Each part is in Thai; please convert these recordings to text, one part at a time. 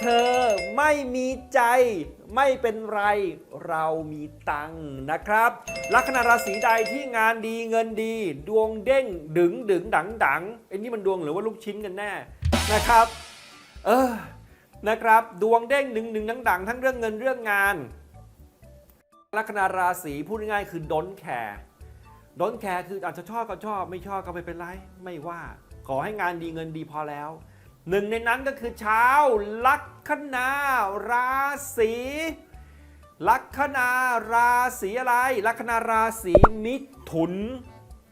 เธอไม่มีใจไม่เป็นไรเรามีตังค์นะครับ ลัคนาราศีใดที่งานดีเงินดี ดวงเด้งดึงดึงดังดังไอ้นี่มันดวงหรือว่าลูกชิ้นกันแน่นะครับ เออนะครับ ดวงเด้งดึงดึงดังดังทั้งเรื่องเงินเรื่องงาน ลัคนาราศีพูดง่ายๆคือดนแคร์ดนแคร์คืออาจจะชอบก็ชอบ ไม่ชอบก็ไม่เป็นไรไม่ว่า ขอให้งานดีเงินดีพอแล้ว หนึ่งในนั้นก็คือชาวลัคนาราศีลัคนาราศีอะไร ลัคนาราศีมิถุน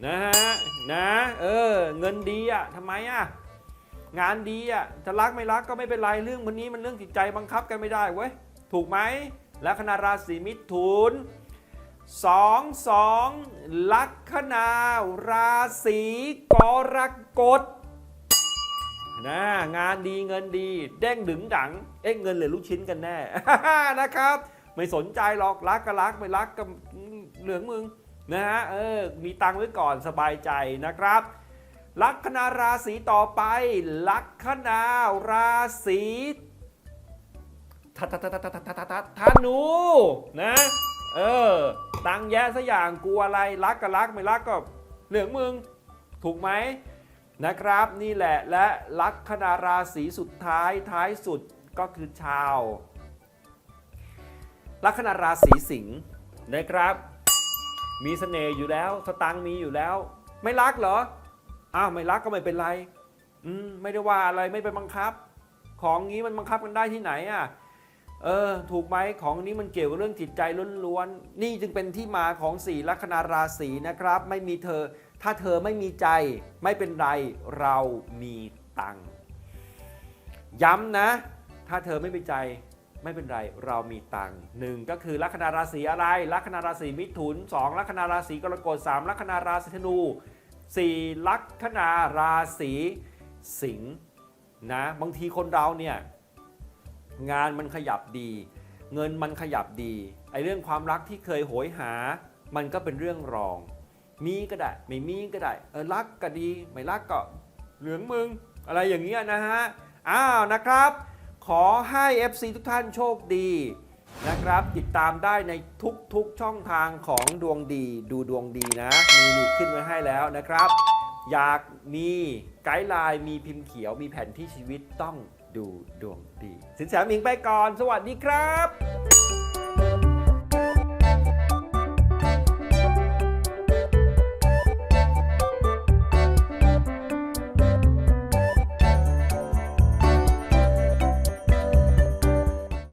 นะฮะนะเออเงินดีอะทำไมอะงานดีอะจะรักไม่รักก็ไม่เป็นไรเรื่องวันนี้มันเรื่องจิตใจบังคับกันไม่ได้เว้ยถูกไหมลัคนาราศีมิถุนสองสองลัคนาราศีกรกฎ นะงานดีเงินดีเด้งดึงดังเอ๊ะเงินหลือลูกชิ้นกันแน่ นะครับ ไม่สนใจหรอกรักก็รักไม่รักก็เหลืองมึงนะฮะเออมีตังไว้ก่อนสบายใจนะครับลัคนาราศีต่อไป ลัคนาราศีทัทธนูนะเออตังแย่ซะอย่างกลัวอะไรรักก็รักไม่รักก็เหลืองมึง ถูกไหม นะครับ นี่แหละและลัคนาราศีสุดท้ายท้ายสุดก็คือชาว ลัคนาราศีสิงห์นะครับ มีเสน่ห์อยู่แล้วสตังมีอยู่แล้ว ไม่รักเหรออ้าวไม่รักก็ไม่เป็นไรอืมไม่ได้ว่าอะไรไม่ไปบังคับ ของงี้มันบังคับกันได้ที่ไหนอะเออ ถูกไหมของนี้มันเกี่ยวกับเรื่องจิตใจล้วนๆ นี่จึงเป็นที่มาของสี่ลัคนาราศีนะครับ ไม่มีเธอ ถ้าเธอไม่มีใจไม่เป็นไรเรามีตังค์ย้ำนะ ถ้าเธอไม่มีใจไม่เป็นไรเรามีตังค์หนึ่งก็คือลัคนาราศีอะไร ลัคนาราศีมิถุนสองลัคนาราศีกรกฎสามลัคนาราศีธนูสี่ลัคนาราศีสิงห์นะบางทีคนเราเนี่ยงานมันขยับดี เงินมันขยับดีไอเรื่องความรักที่เคยโหยหา มันก็เป็นเรื่องรอง มีก็ได้ ไม่มีก็ได้ เออรักก็ดี ไม่รักก็เหลืองมึง อะไรอย่างเงี้ยนะฮะ อ้าวนะครับ ขอให้ FC ทุกท่านโชคดีนะครับ ติดตามได้ในทุกๆช่องทางของดวงดี ดูดวงดีนะมีนี่ขึ้นไว้ให้แล้วนะครับ อยากมีไกด์ไลน์มีพิมพ์เขียวมีแผนที่ชีวิตต้องดูดวงดี สินแสมิงไปก่อน สวัสดีครับ